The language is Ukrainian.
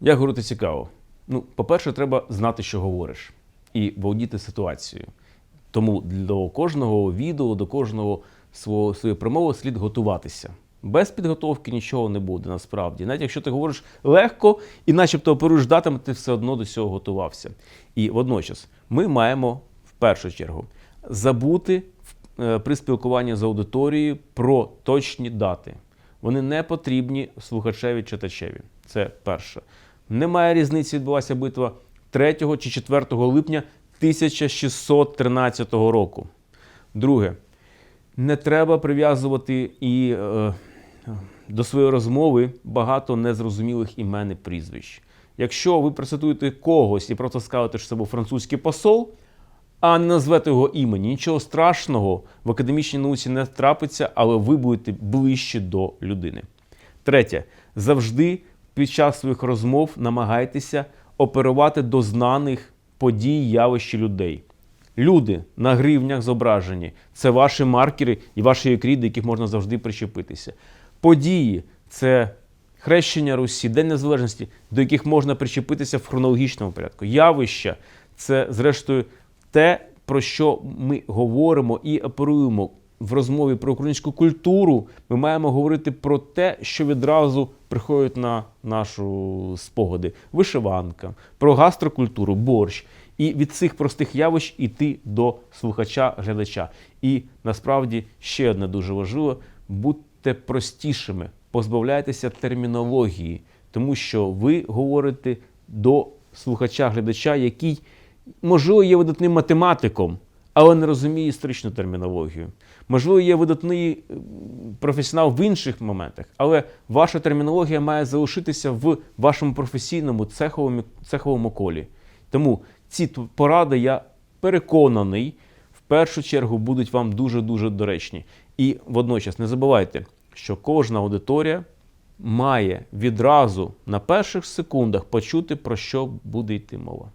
Як говорити цікаво? Ну, по-перше, треба знати, що говориш, і володіти ситуацією. Тому до кожного відео, до кожного свого своєї промови слід готуватися. Без підготовки нічого не буде насправді. Навіть якщо ти говориш легко і начебто оперуєш датами, ти все одно до цього готувався. І водночас ми маємо в першу чергу забути е, при спілкуванні з аудиторією про точні дати. Вони не потрібні слухачеві читачеві. Це перше. Немає різниці, відбулася битва 3 чи 4 липня 1613 року. Друге, не треба прив'язувати і е, до своєї розмови багато незрозумілих імен і прізвищ. Якщо ви процитуєте когось і просто скажете, що це був французький посол, а не назвете його імені, нічого страшного в академічній науці не трапиться, але ви будете ближче до людини. Третє, завжди під час своїх розмов намагайтеся оперувати до знаних подій, явищ людей. Люди на гривнях зображені це ваші маркери і ваші ікрі, до яких можна завжди причепитися. Події це хрещення Русі, День Незалежності, до яких можна причепитися в хронологічному порядку. Явища це, зрештою, те, про що ми говоримо і оперуємо в розмові про українську культуру. Ми маємо говорити про те, що відразу приходить на нашу спогади: вишиванка, про гастрокультуру, борщ. І від цих простих явищ іти до слухача, глядача. І насправді ще одне дуже важливо: будьте простішими, позбавляйтеся термінології, тому що ви говорите до слухача-глядача, який, можливо, є видатним математиком, але не розуміє історичну термінологію. Можливо, є видатний е, професіонал в інших моментах, але ваша термінологія має залишитися в вашому професійному цеховому, цеховому колі. Тому ці поради, я переконаний, в першу чергу будуть вам дуже-дуже доречні. І водночас не забувайте, що кожна аудиторія має відразу на перших секундах почути, про що буде йти мова.